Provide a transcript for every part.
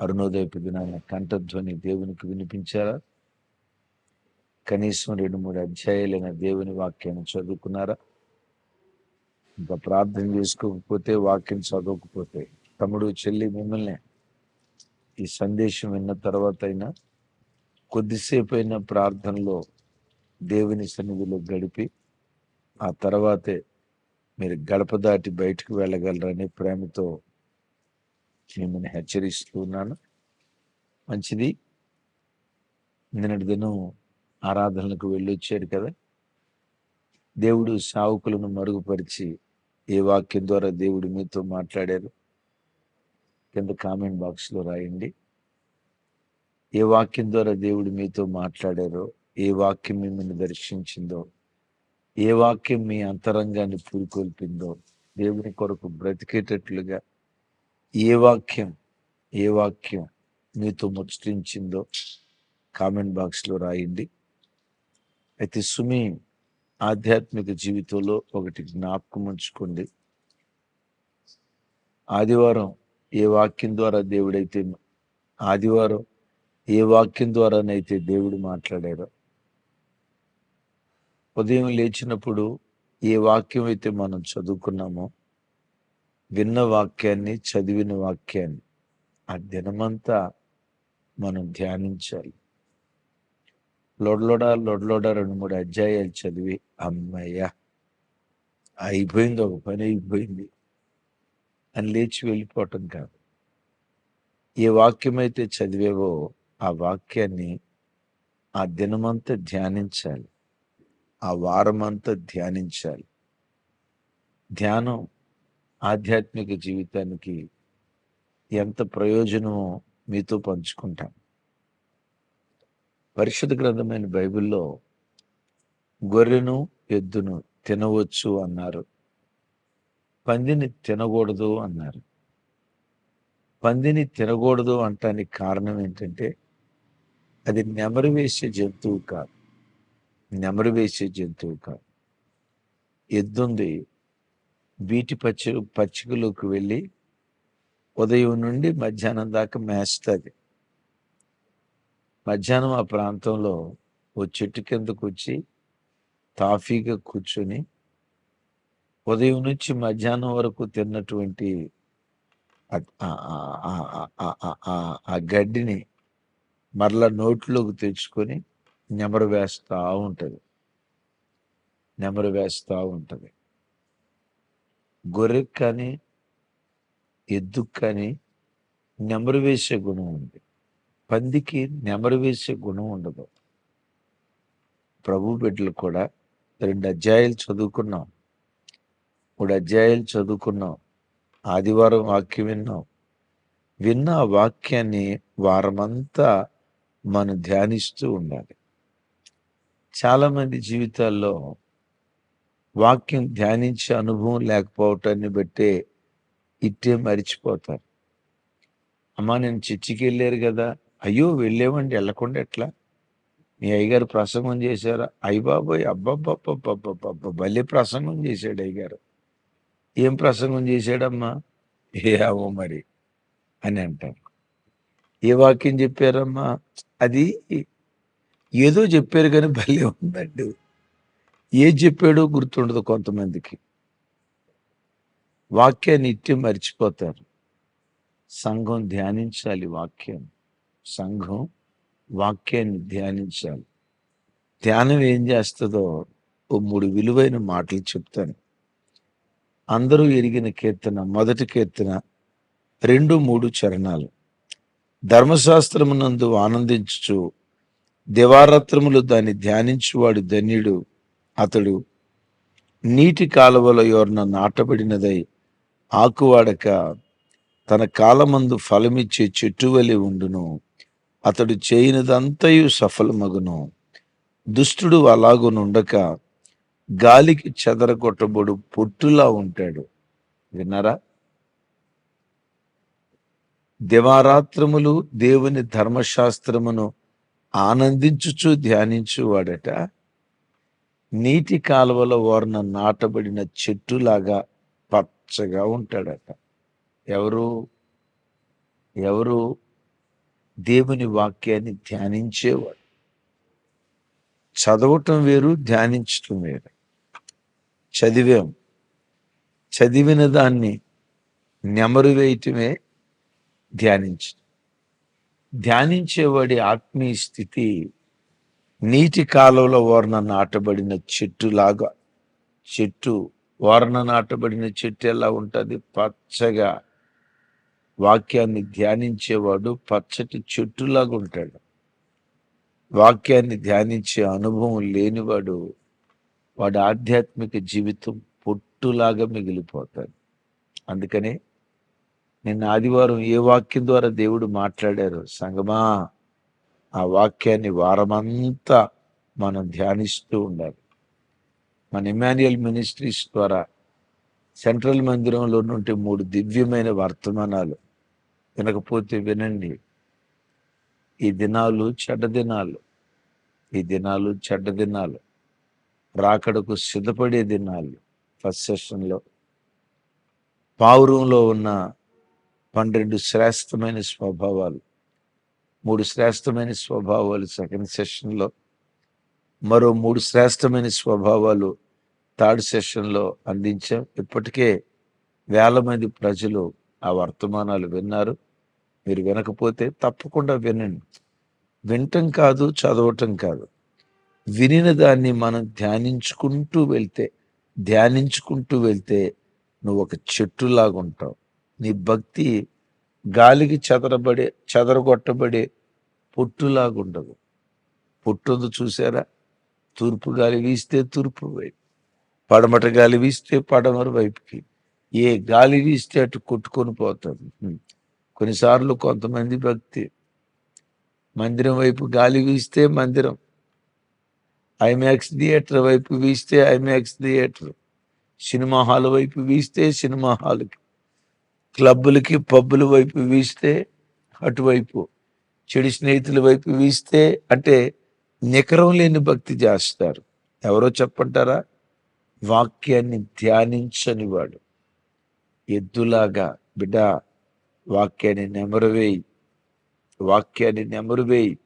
అరుణోదయపు దినాన కంఠధ్వని దేవునికి వినిపించారా? కనీసం రెండు మూడు అధ్యాయాలైన దేవుని వాక్యాన్ని చదువుకున్నారా? ఇంకా ప్రార్థన చేసుకోకపోతే వాక్యం చదవకపోతే తమ్ముడు చెల్లి మిమ్మల్ని ఈ సందేశం విన్న తర్వాత అయినా కొద్దిసేపు అయినా ప్రార్థనలో దేవుని సన్నిధిలో గడిపి ఆ తర్వాతే మీరు గడప దాటి బయటకు వెళ్ళగలరని ప్రేమతో మిమ్మల్ని హెచ్చరిస్తున్నాను మంచిది. నిన్నటి దినం ఆరాధనలకు వెళ్ళి కదా. దేవుడు సావుకులను మరుగుపరిచి ఏ వాక్యం ద్వారా దేవుడు మీతో మాట్లాడారు? కింద కామెంట్ బాక్స్లో రాయండి. ఏ వాక్యం ద్వారా దేవుడు మీతో మాట్లాడారో ఏ వాక్యం మిమ్మల్ని దర్శించిందో ఏ వాక్యం మీ అంతరంగాన్ని పూరుకొల్పిందో దేవుని కొరకు బ్రతికేటట్లుగా ఏ వాక్యం ఏ వాక్యం మీతో ముచ్చటించిందో కామెంట్ బాక్స్లో రాయండి. అయితే సుమి ఆధ్యాత్మిక జీవితంలో ఒకటి జ్ఞాపకం ఉంచుకోండి. ఆదివారం ఏ వాక్యం ద్వారా దేవుడైతే ఆదివారం ఏ వాక్యం ద్వారానైతే దేవుడు మాట్లాడారో ఉదయం లేచినప్పుడు ఏ వాక్యం అయితే మనం చదువుకున్నామో విన్న వాక్యాన్ని చదివిన వాక్యాన్ని ఆ దినమంతా మనం ధ్యానించాలి. లొడలోడ లొడలోడ రెండు మూడు అధ్యాయాలు చదివి అమ్మయ్య! అయిపోయింది ఒక పని అయిపోయింది. అని లేచి వెళ్ళిపోవటం కాదు. ఏ వాక్యం అయితే చదివేవో ఆ వాక్యాన్ని ఆ దినమంతా ధ్యానించాలి. ఆ వారమంతా ధ్యానించాలి. ధ్యానం ఆధ్యాత్మిక జీవితానికి ఎంత ప్రయోజనమో మీతో పంచుకుంటాం. పరిషత్ గ్రంథమైన బైబిల్లో గొర్రెను ఎద్దును తినవచ్చు అన్నారు. పందిని తినకూడదు అన్నారు. పందిని తినకూడదు అంటానికి కారణం ఏంటంటే అది నెమరు వేసే జంతువు కాదు. నెమరు వేసే జంతువు కాదు. ఎద్దుంది బీటి పచ్చి పచ్చికలోకి వెళ్ళి ఉదయం నుండి మధ్యాహ్నం దాకా మేస్తుంది. మధ్యాహ్నం ఆ ప్రాంతంలో ఓ చెట్టు కిందకు వచ్చి తాఫీగా కూర్చొని ఉదయం నుంచి మధ్యాహ్నం వరకు తిన్నటువంటి ఆ- ఆ గడ్డిని మరలా నోట్లోకి తెచ్చుకొని నెమరు వేస్తూ ఉంటుంది. నెమరు వేస్తూ ఉంటుంది. గొర్రెకి కానీ ఎద్దుకు కానీ నెమరు వేసే గుణం ఉంది. పందికి నెమరు వేసే గుణం ఉండదు. ప్రభు బిడ్డలు కూడా రెండు అధ్యాయాలు చదువుకున్నాం. మూడు అధ్యాయాలు చదువుకున్నాం. ఆదివారం వాక్యం విన్నాం. విన్న ఆ వాక్యాన్ని వారమంతా మనం ధ్యానిస్తూ ఉండాలి. చాలామంది జీవితాల్లో వాక్యం ధ్యానించే అనుభవం లేకపోవటాన్ని బట్టే ఇట్టే మరిచిపోతారు. అమ్మా నేను చర్చికి వెళ్ళారు కదా. అయ్యో వెళ్ళేవండి వెళ్ళకుండా ఎట్లా? మీ అయ్యగారు ప్రసంగం చేశారా? అయ్య బాబోయ్ అబ్బబ్బబ్బబ్బబ్బబ్బ భలే ప్రసంగం చేశాడు అయ్యగారు. ఏం ప్రసంగం చేశాడమ్మా? ఏవో మరి అని అంటారు. ఏ వాక్యం చెప్పారమ్మా? అది ఏదో చెప్పారు కానీ భలే ఉందండి. ఏ చెప్పాడో గుర్తుండదు కొంతమందికి. వాక్యాన్ని ఇట్టే మర్చిపోతారు. సంఘం ధ్యానించాలి వాక్యం. సంఘం వాక్యాన్ని ధ్యానించాలి. ధ్యానం ఏం చేస్తుందో ఓ మూడు విలువైన మాటలు చెప్తాను. అందరూ ఎరిగిన కీర్తన మొదటి కీర్తన రెండు మూడు చరణాలు. ధర్మశాస్త్రమునందు ఆనందించుచు దివారాత్రములు దాన్ని ధ్యానించువాడు ధన్యుడు. అతడు నీటి కాలువల యోర్న నాటబడినదై ఆకువాడక తన కాలమందు ఫలమిచ్చే చెట్టు వలె ఉండును. అతడు చేయనిదంతయు సఫలమగును. దుష్టుడు అలాగునుండక గాలికి చెదరగొట్టబడు పొట్టులా ఉంటాడు. విన్నారా? దివారాత్రములు దేవుని ధర్మశాస్త్రమును ఆనందించుచు ధ్యానించువాడట. నీటి కాలువల ఓరన నాటబడిన చెట్టులాగా పచ్చగా ఉంటాడట. ఎవరు? ఎవరు? దేవుని వాక్యాన్ని ధ్యానించేవాడు. చదవటం వేరు ధ్యానించటం వేరు. చదివాం. చదివిన దాన్ని నెమరు వేయటమే ధ్యానించడం ధ్యానించేవాడి ఆత్మీయ స్థితి నీటి కాలువలో ఓర్ణ నాటబడిన చెట్టులాగా చెట్టు ఓర్ణ నాటబడిన చెట్టు ఎలా ఉంటుంది. పచ్చగా వాక్యాన్ని ధ్యానించేవాడు పచ్చటి చెట్టులాగా ఉంటాడు. వాక్యాన్ని ధ్యానించే అనుభవం లేనివాడు వాడి ఆధ్యాత్మిక జీవితం పొట్టులాగా మిగిలిపోతాడు. అందుకనే నిన్న ఆదివారం ఏ వాక్యం ద్వారా దేవుడు మాట్లాడారు? సంగమా ఆ వాక్యాన్ని వారమంతా మనం ధ్యానిస్తూ ఉండాలి. మన ఇమాన్యుయల్ మినిస్ట్రీస్ ద్వారా సెంట్రల్ మందిరంలో నుండి మూడు దివ్యమైన వర్తమానాలు వినకపోతే వినండి. ఈ దినాలు చెడ్డ దినాలు ఈ దినాలు చెడ్డ దినాలు రాకడకు సిద్ధపడే దినాలు ఫస్ట్ సెషన్లో. పావురంలో ఉన్న పన్నెండు శ్రేష్టమైన స్వభావాలు మూడు శ్రేష్టమైన స్వభావాలు సెకండ్ సెషన్లో మరో మూడు శ్రేష్టమైన స్వభావాలు థర్డ్ సెషన్లో అందించాం. ఇప్పటికే వేల మంది ప్రజలు ఆ వర్తమానాలు విన్నారు. మీరు వినకపోతే తప్పకుండా వినండి. వినటం కాదు చదవటం కాదు. వినిన దాన్ని మనం ధ్యానించుకుంటూ వెళ్తే ధ్యానించుకుంటూ వెళ్తే నువ్వు ఒక చెట్టులాగుంటావు. నీ భక్తి గాలికి చెదరబడే చెదరగొట్టబడే పొట్టులాగుండదు. పొట్టుంది చూసారా? తూర్పు గాలి వీస్తే తూర్పు వైపు పడమట గాలి వీస్తే పడమర వైపుకి. ఏ గాలి వీస్తే అటు కొట్టుకొని పోతుంది. కొన్నిసార్లు కొంతమంది భక్తి. మందిరం వైపు గాలి వీస్తే మందిరం. ఐమాక్స్ థియేటర్ వైపు వీస్తే ఐమాక్స్ థియేటర్. సినిమా హాల్ వైపు వీస్తే సినిమా హాల్కి. క్లబ్బులకి పబ్బుల వైపు వీస్తే అటువైపు చెడు స్నేహితుల వైపు వీస్తే అంటే నికరం లేని భక్తి చేస్తారు. ఎవరో చెప్పంటారా? వాక్యాన్ని ధ్యానించని వాడు. ఎద్దులాగా బిడ్డ వాక్యాన్ని నెమరువేయి వాక్యాన్ని నెమరువేయి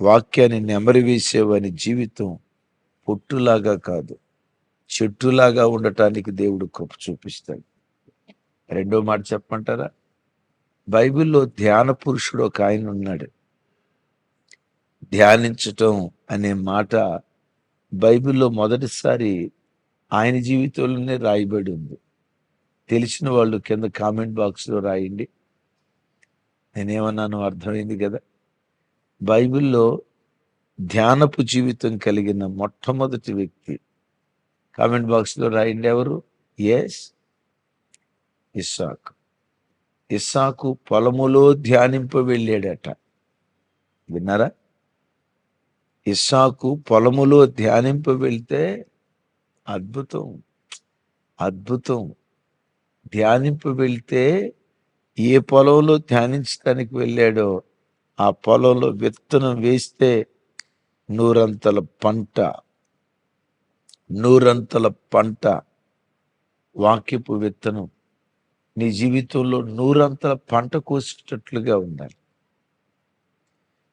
వాక్యాన్ని నెమరవేసేవాని జీవితం పొట్టులాగా కాదు. చెట్టులాగా ఉండటానికి దేవుడు కృప చూపిస్తాడు. రెండో మాట చెప్పమంటారా? బైబిల్లో ధ్యాన పురుషుడు ఒక ఆయన ఉన్నాడు. ధ్యానించటం అనే మాట బైబిల్లో మొదటిసారి ఆయన జీవితంలోనే రాయబడి ఉంది. తెలిసిన వాళ్ళు కింద కామెంట్ బాక్స్లో రాయండి. నేనేమన్నాను అర్థమైంది కదా? బైబిల్లో ధ్యానపు జీవితం కలిగిన మొట్టమొదటి వ్యక్తి. కామెంట్ బాక్స్లో రాయండి ఎవరు? ఎస్ ఇస్సాకు. ఇస్సాకు పొలములో ధ్యానింప వెళ్ళాడట. విన్నారా? ఇస్సాకు పొలములో ధ్యానింప వెళ్తే అద్భుతం. అద్భుతం. ధ్యానింప వెళ్తే ఏ పొలంలో ధ్యానించడానికి వెళ్ళాడో ఆ పొలంలో విత్తనం వేస్తే నూరంతల పంట. నూరంతల పంట. వాక్యపు విత్తనం. నీ జీవితంలో నూరంతల పంట కోసేటట్లుగా ఉండాలి.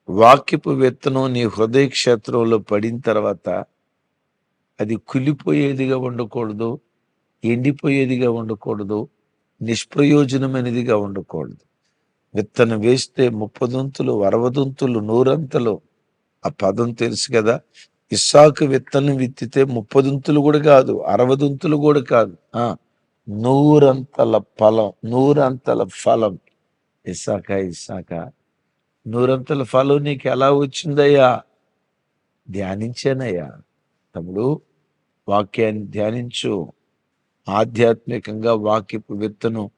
వాక్యపు విత్తనం నీ హృదయ క్షేత్రంలో పడిన తర్వాత అది కులిపోయేదిగా ఉండకూడదు ఎండిపోయేదిగా ఉండకూడదు నిష్ప్రయోజనమైనదిగా ఉండకూడదు. విత్తనం వేస్తే ముప్పదొంతులు అరవదొంతులు నూరంతలు ఆ పదం తెలుసు కదా? ఇస్సాకు విత్తనం విత్తితే ముప్పదొంతులు కూడా కాదు అరవదొంతులు కూడా కాదు. ఆ నూరంతల ఫలం నూరంతల ఫలం. ఇసాక ఇసాక నూరంతల ఫలం నీకు ఎలా వచ్చిందయ్యా? ధ్యానించానయ్యా. తమ్ముడు వాక్యాన్ని ధ్యానించు. ఆధ్యాత్మికంగా వాక్యపు విత్తనం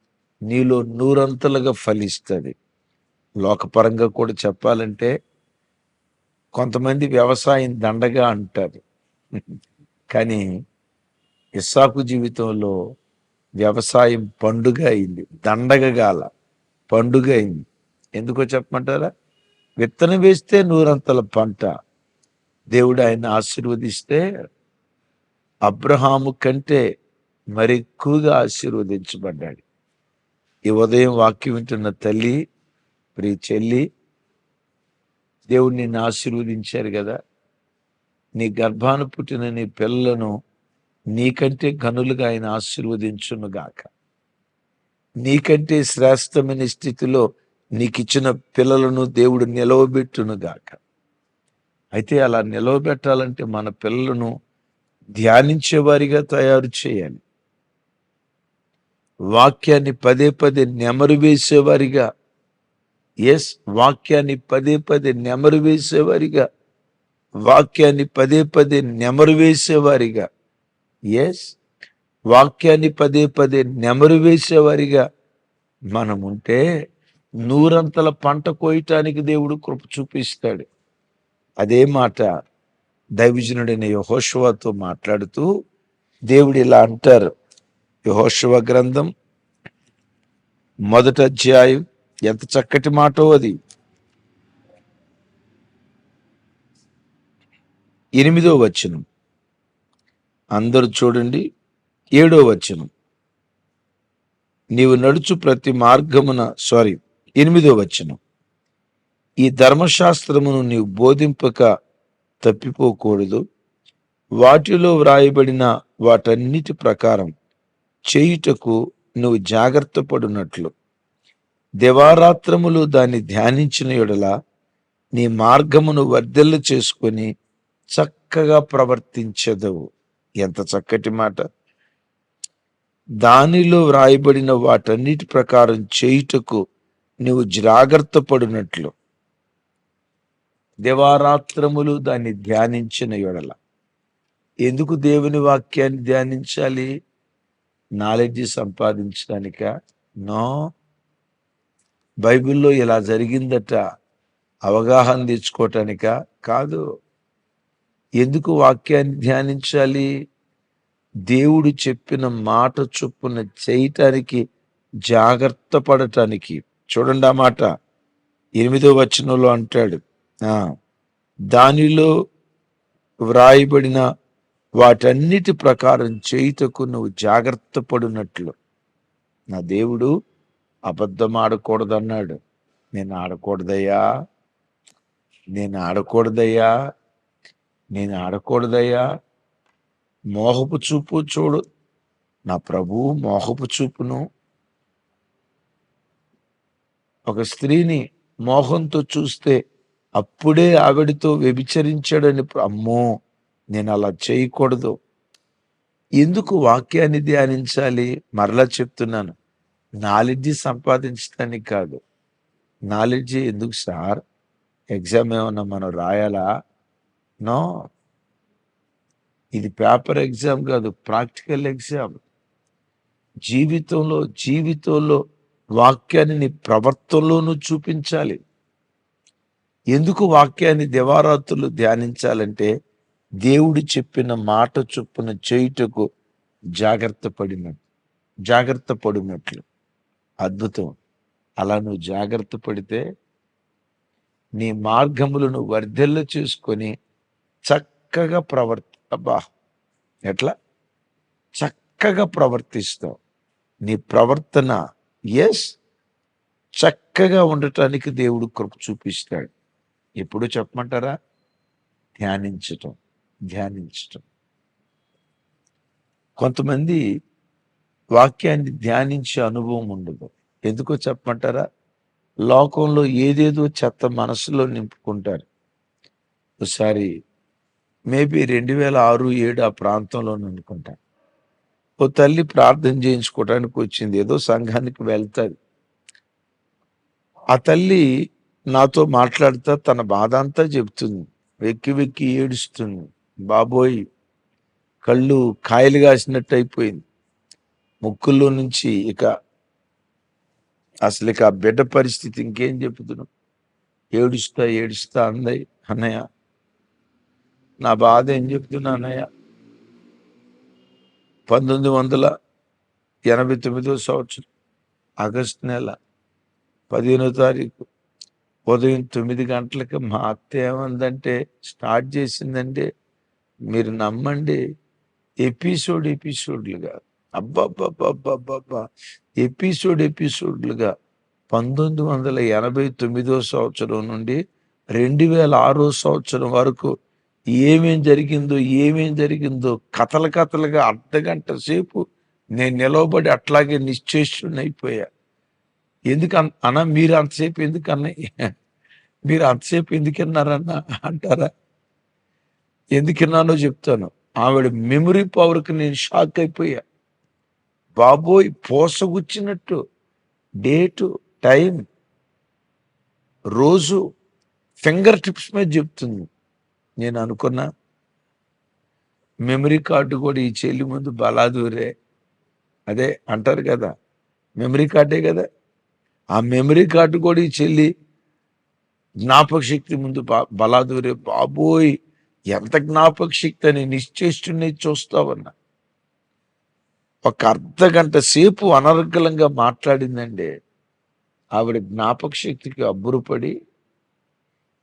నీలో నూరంతలుగా ఫలిస్తుంది. లోకపరంగా కూడా చెప్పాలంటే కొంతమంది వ్యవసాయం దండగా అంటారు. కానీ ఇస్సాకు జీవితంలో వ్యవసాయం పండుగ అయింది. దండగగాల పండుగ అయింది. ఎందుకో చెప్పమంటారా? విత్తనం వేస్తే నూరంతల పంట. దేవుడు ఆయన ఆశీర్వదిస్తే అబ్రహాము కంటే మరి ఎక్కువగా ఆశీర్వదించబడ్డాడు. ఈ ఉదయం వాక్యం వింటున్న తల్లి ప్రియ చెల్లి దేవుడు నిన్ను ఆశీర్వదించారు కదా. నీ గర్భాన పుట్టిన నీ పిల్లలను నీకంటే ఘనులుగా ఆయన ఆశీర్వదించునుగాక నీకంటే శ్రేష్టమైన స్థితిలో నీకిచ్చిన పిల్లలను దేవుడు నిలవబెట్టునుగాక అయితే అలా నిలవబెట్టాలంటే మన పిల్లలను ధ్యానించేవారిగా తయారు చేయాలి. వాక్యాన్ని పదే పదే నెమరు వేసేవారిగా ఎస్ వాక్యాన్ని పదే పదే నెమరు వేసేవారిగా వాక్యాన్ని పదే పదే నెమరు వేసేవారిగా ఎస్ వాక్యాన్ని పదే పదే నెమరు వేసేవారిగా మనం ఉంటే నూరంతల పంట కోయటానికి దేవుడు కృప చూపిస్తాడు. అదే మాట దైవజనుడైన యహోశవాతో మాట్లాడుతూ దేవుడు ఇలా అంటారు. యహోశవ గ్రంథం మొదట అధ్యాయం ఎంత చక్కటి మాటో అది. ఎనిమిదో వచనం. అందరూ చూడండి. ఏడో వచనం. నీవు నడుచు ప్రతి మార్గమున సారీ ఎనిమిదో వచనం. ఈ ధర్మశాస్త్రమును నీవు బోధింపక తప్పిపోకూడదు. వాటిలో వ్రాయబడిన వాటన్నిటి ప్రకారం చేయుటకు నువ్వు జాగ్రత్త పడినట్లు. దివారాత్రములు దాన్ని ధ్యానించిన యెడల నీ మార్గమును వర్ధిల్ల చేసుకొని చక్కగా ప్రవర్తించదవు. ఎంత చక్కటి మాట. దానిలో వ్రాయబడిన వాటన్నిటి ప్రకారం చేయుటకు నువ్వు జాగ్రత్త పడినట్లు. దివారాత్రములు దాన్ని ధ్యానించిన ఎడల. ఎందుకు దేవుని వాక్యాన్ని ధ్యానించాలి? నాలెడ్జ్ సంపాదించడానిక? నో బైబిల్లో ఇలా జరిగిందట. అవగాహన తెచ్చుకోవటానిక? కాదు. ఎందుకు వాక్యాన్ని ధ్యానించాలి? దేవుడు చెప్పిన మాట చొప్పున చేయటానికి జాగ్రత్త పడటానికి. చూడండి ఆ మాట. ఎనిమిదో వచనంలో అంటాడు. దానిలో వ్రాయబడిన వాటన్నిటి ప్రకారం చేయుటకు నువ్వు జాగ్రత్త పడినట్లు. నా దేవుడు అబద్ధం ఆడకూడదన్నాడు. నేను ఆడకూడదయ్యా. నేను ఆడకూడదయ్యా. నేను ఆడకూడదయ్యా. మోహపు చూపు చూడు. నా ప్రభువు మోహపు చూపును. ఒక స్త్రీని మోహంతో చూస్తే అప్పుడే ఆవిడతో వ్యభిచరించాడని అమ్మో! నేను అలా చేయకూడదు. ఎందుకు వాక్యాన్ని ధ్యానించాలి? మరలా చెప్తున్నాను. నాలెడ్జి సంపాదించడానికి కాదు. నాలెడ్జి ఎందుకు సార్? ఎగ్జామ్ ఏమన్నా మనం రాయాలా? నో. ఇది పేపర్ ఎగ్జామ్ కాదు ప్రాక్టికల్ ఎగ్జామ్. జీవితంలో జీవితంలో వాక్యాన్ని నీ ప్రవర్తనలోనూ చూపించాలి. ఎందుకు వాక్యాన్ని దివారాత్రులు ధ్యానించాలంటే దేవుడు చెప్పిన మాట చొప్పున చేయుటకు జాగ్రత్త పడినట్టు జాగ్రత్త పడినట్లు. అద్భుతం. అలా నువ్వు జాగ్రత్త పడితే నీ మార్గములను వర్ధిల్ల చేసుకొని చక్కగా ప్రవర్తి అబ్బా! ఎట్లా? చక్కగా ప్రవర్తిస్తావు నీ ప్రవర్తన ఎస్ చక్కగా ఉండటానికి దేవుడు కృప చూపిస్తాడు. ఎప్పుడు చెప్పమంటారా? ధ్యానించటం ధ్యానించటం. కొంతమంది వాక్యాన్ని ధ్యానించే అనుభవం ఉండదు. ఎందుకో చెప్పమంటారా? లోకంలో ఏదేదో చెత్త మనసులో నింపుకుంటారు. ఒకసారి మేబీ రెండు వేల ఆరు ఏడు ఆ ప్రాంతంలోనే అనుకుంటా. ఓ తల్లి ప్రార్థన చేయించుకోవడానికి వచ్చింది. ఏదో సంఘానికి వెళ్తుంది. ఆ తల్లి నాతో మాట్లాడుతా తన బాధ అంతా చెప్తుంది వెక్కి వెక్కి ఏడుస్తుంది. బాబోయ్ కళ్ళు కాయలు కాసినట్టు అయిపోయింది. ముక్కుల్లో నుంచి ఇక అసలు ఇక ఆ బిడ్డ పరిస్థితి ఇంకేం చెప్తున్నావు ఏడుస్తా ఏడుస్తా అందయ్య అన్నయ్య. నా బాధ ఏం చెప్తున్నా అన్నయ్య? పంతొమ్మిది వందల ఎనభై తొమ్మిదో సంవత్సరం ఆగస్టు నెల పదిహేనో తారీఖు ఉదయం తొమ్మిది గంటలకి మా అత్త ఏమందంటే స్టార్ట్ చేసిందంటే మీరు నమ్మండి ఎపిసోడ్ ఎపిసోడ్లుగా అబ్బబ్బబ్బబ్బబ్బబ్బా ఎపిసోడ్ ఎపిసోడ్లుగా పంతొమ్మిది వందల ఎనభై తొమ్మిదో సంవత్సరం నుండి రెండు వేల ఆరో సంవత్సరం వరకు ఏమేం జరిగిందో ఏమేం జరిగిందో కథలు కథలుగా అర్ధగంట సేపు నేను నిలవబడి అట్లాగే నిశ్చేష్టునైపోయా ఎందుకు అన్న మీరు అంతసేపు ఎందుకు అన్నయ్య మీరు అంతసేపు ఎందుకున్నారన్న అంటారా? ఎందుకున్నానో చెప్తాను. ఆవిడ మెమరీ పవర్కి నేను షాక్ అయిపోయా. బాబోయ్ పోసగుచ్చినట్టు డేటు టైం రోజు ఫింగర్ టిప్స్ మీద చెప్తుంది. నేను అనుకున్నా మెమరీ కార్డు కూడా ఈ చెల్లి ముందు బలాదూరే. అదే అంటారు కదా మెమరీ కార్డే కదా. ఆ మెమరీ కార్డు కూడా ఈ చెల్లి జ్ఞాపక శక్తి ముందు బా- బలాదూరే. బాబోయ్ ఎంత జ్ఞాపక శక్తి అని నిశ్చేష్టుని చూస్తావన్నా. ఒక అర్ధ గంట సేపు అనర్గలంగా మాట్లాడిందండి. ఆవిడ జ్ఞాపక శక్తికి అబ్బురుపడి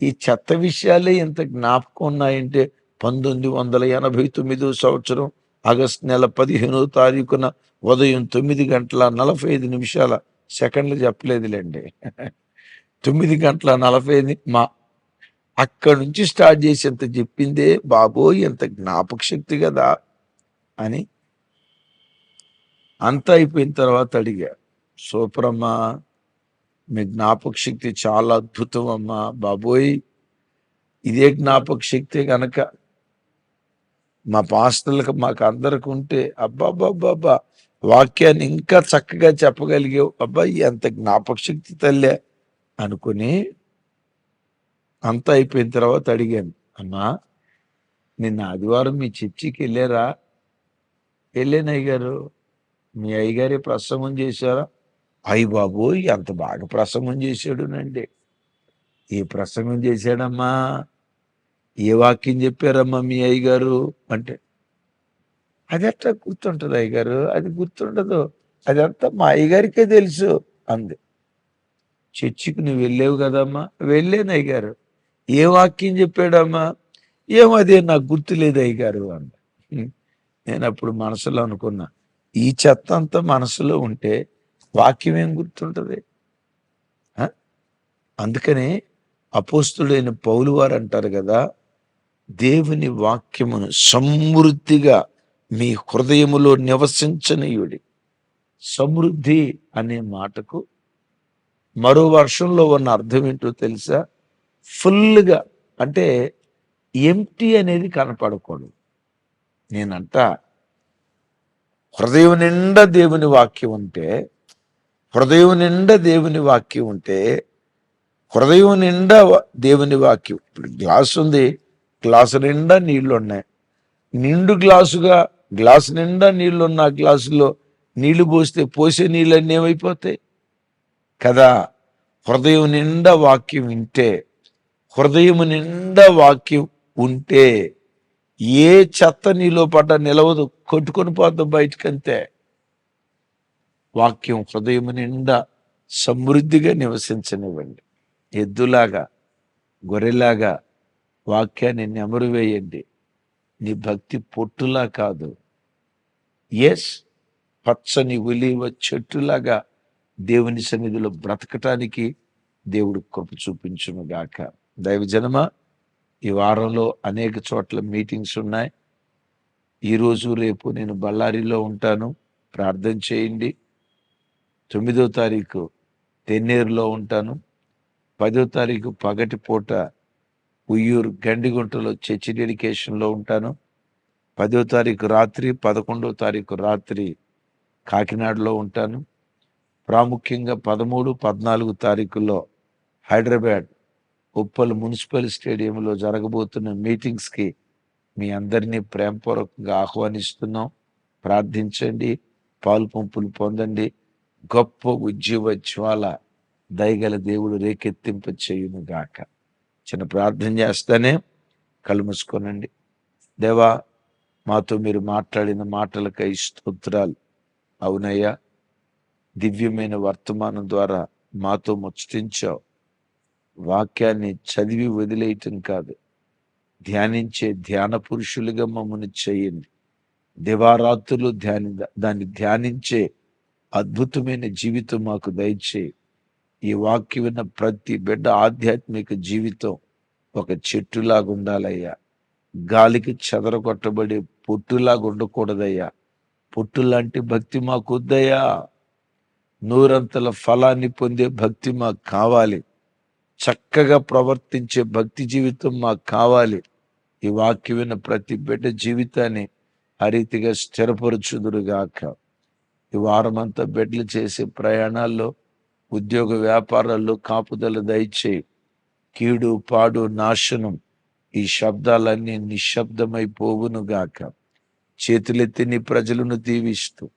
ఈ చెత్త విషయాలే ఇంత జ్ఞాపకం ఉన్నాయంటే పంతొమ్మిది వందల ఎనభై తొమ్మిదో సంవత్సరం ఆగస్టు నెల పదిహేనో తారీఖున ఉదయం తొమ్మిది గంటల నలభై ఐదు నిమిషాల సెకండ్లు చెప్పలేదులేండి. తొమ్మిది గంటల నలభై ఐదు మా అక్కడి నుంచి స్టార్ట్ చేసి ఎంత చెప్పిందే బాబోయ్ ఎంత జ్ఞాపక శక్తి కదా అని అంతా అయిపోయిన తర్వాత అడిగా సూపరమ్మా మీ జ్ఞాపక శక్తి చాలా అద్భుతం అమ్మా. బాబోయ్ ఇదే జ్ఞాపక శక్తి గనక మా పాస్టర్లకు మాకు అందరికి ఉంటే అబ్బాబ్బాబ్బా వాక్యాన్ని ఇంకా చక్కగా చెప్పగలిగావు. అబ్బాయి ఎంత జ్ఞాపక శక్తి తల్లే అనుకుని అంతా అయిపోయిన తర్వాత అడిగాను అమ్మా నిన్న ఆదివారం మీ చర్చికి వెళ్ళారా? వెళ్ళాను అయ్యగారు. మీ అయ్యగారే ప్రసంగం చేశారా? అయ్యి బాబోయ్! ఎంత బాగా ప్రసంగం చేశాడునండి. ఏ ప్రసంగం చేశాడమ్మా. ఏ వాక్యం చెప్పారమ్మా మీ అయ్యగారు? అంటే అది ఎట్లా గుర్తుంటుంది అయ్యగారు? అది గుర్తుండదు. అదంతా మా అయ్యగారికే తెలుసు అంది. చర్చికి నువ్వు వెళ్ళావు కదమ్మా? వెళ్ళాను అయ్యగారు. ఏ వాక్యం చెప్పాడమ్మా? ఏమో అదే నాకు గుర్తులేదు అయ్యగారు అంది. నేను అప్పుడు మనసులో అనుకున్నా ఈ చెత్త అంతా మనసులో ఉంటే వాక్యం ఏం గుర్తుంటది? అందుకనే అపోస్తుడైన పౌలు వారు అంటారు కదా దేవుని వాక్యమును సమృద్ధిగా మీ హృదయములో నివసించనీయుడి. సమృద్ధి అనే మాటకు మరో వర్షంలో ఉన్న అర్థం ఏంటో తెలుసా? ఫుల్గా అంటే ఎంటీ అనేది కనపడకూడదు. నేనంట హృదయం నిండా దేవుని వాక్యం ఉంటే హృదయం నిండా దేవుని వాక్యం ఉంటే హృదయం నిండా దేవుని వాక్యం. ఇప్పుడు గ్లాస్ ఉంది గ్లాసు నిండా నీళ్ళు ఉన్నాయి. నిండు గ్లాసుగా గ్లాసు నిండా నీళ్ళు ఉన్న ఆ గ్లాసులో నీళ్ళు పోస్తే పోసే నీళ్ళన్నీ ఏమైపోతాయి? కదా హృదయం నిండా వాక్యం వింటే హృదయం నిండా వాక్యం ఉంటే ఏ చెత్త నీలో పడ్డ నిలవదు కొట్టుకొని పోద్దాం బయటకంతే. వాక్యం హృదయం నిండా సమృద్ధిగా నివసించనివ్వండి. ఎద్దులాగా గొర్రెలాగా వాక్యాన్ని నెమరు వేయండి నీ భక్తి పొట్టులా కాదు. ఎస్ పచ్చని ఉలివ చెట్టులాగా దేవుని సన్నిధిలో బ్రతకటానికి దేవుడు కృప చూపించును గాక. దైవజనమ ఈ వారంలో అనేక చోట్ల మీటింగ్స్ ఉన్నాయి. ఈరోజు రేపు నేను బళ్ళారిలో ఉంటాను. ప్రార్థన చేయండి. తొమ్మిదో తారీఖు తెన్నేరులో ఉంటాను. పదో తారీఖు పగటి పూట ఉయ్యూరు గండిగుంటలో చర్చి డెడికేషన్లో ఉంటాను. పదో తారీఖు రాత్రి పదకొండో తారీఖు రాత్రి కాకినాడలో ఉంటాను. ప్రాముఖ్యంగా పదమూడు పద్నాలుగు తారీఖుల్లో హైదరాబాద్ ఉప్పల్ మున్సిపల్ స్టేడియంలో జరగబోతున్న మీటింగ్స్కి మీ అందరినీ ప్రేమపూర్వకంగా ఆహ్వానిస్తున్నాం. ప్రార్థించండి పాలు పంపులు పొందండి. గొప్ప ఉజ్జీవ జ్వాల దయగల దేవుడు రేకెత్తింప చేయును గాక చిన్న ప్రార్థన చేస్తానే కళ్ళు మూసుకోనండి. దేవా మాతో మీరు మాట్లాడిన మాటలకై స్తోత్రాలు. అవునయ్యా దివ్యమైన వర్తమానం ద్వారా మాతో ముచ్చటించావు. వాక్యాన్ని చదివి వదిలేయటం కాదు. ధ్యానించే ధ్యాన పురుషులుగా మమ్మల్ని చేయండి. దివారాత్రులు ధ్యాని దాన్ని ధ్యానించే అద్భుతమైన జీవితం మాకు దయచేయి. ఈ వాక్యం విన్న ప్రతి బిడ్డ ఆధ్యాత్మిక జీవితం ఒక చెట్టులాగా ఉండాలయ్యా. గాలికి చెదరగొట్టబడే పొట్టులాగా ఉండకూడదయ్యా. పొట్టు లాంటి భక్తి మాకు వద్దయ్యా. నూరంతల ఫలాన్ని పొందే భక్తి మాకు కావాలి. చక్కగా ప్రవర్తించే భక్తి జీవితం మాకు కావాలి. ఈ వాక్యం విన్న ప్రతి బిడ్డ జీవితాన్ని ఆ రీతిగా స్థిరపరచుదురుగాక. ఈ వారమంతా బెడ్లు బిడ్డలు చేసే ప్రయాణాల్లో ఉద్యోగ వ్యాపారాల్లో కాపుదల దయచేయి కీడు పాడు నాశనం ఈ శబ్దాలన్నీ నిశ్శబ్దమైపోవును గాక. చేతులెత్తి నీ ప్రజలను దీవిస్తూ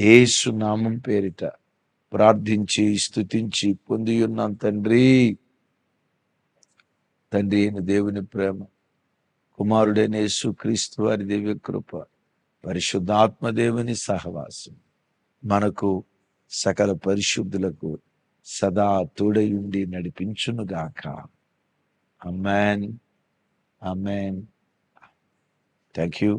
ఏసు నామం పేరిట ప్రార్థించి స్తుతించి పొంది ఉన్నాం తండ్రి. తండ్రి అయిన దేవుని ప్రేమ కుమారుడైన యేసు క్రీస్తు వారి దివ్య కృప పరిశుద్ధాత్మ దేవుని సహవాసం. మనకు సకల పరిశుద్ధులకు సదా తోడయుండి నడిపించునుగాక అమ్మాన్ అమ్మాన్ థ్యాంక్ యూ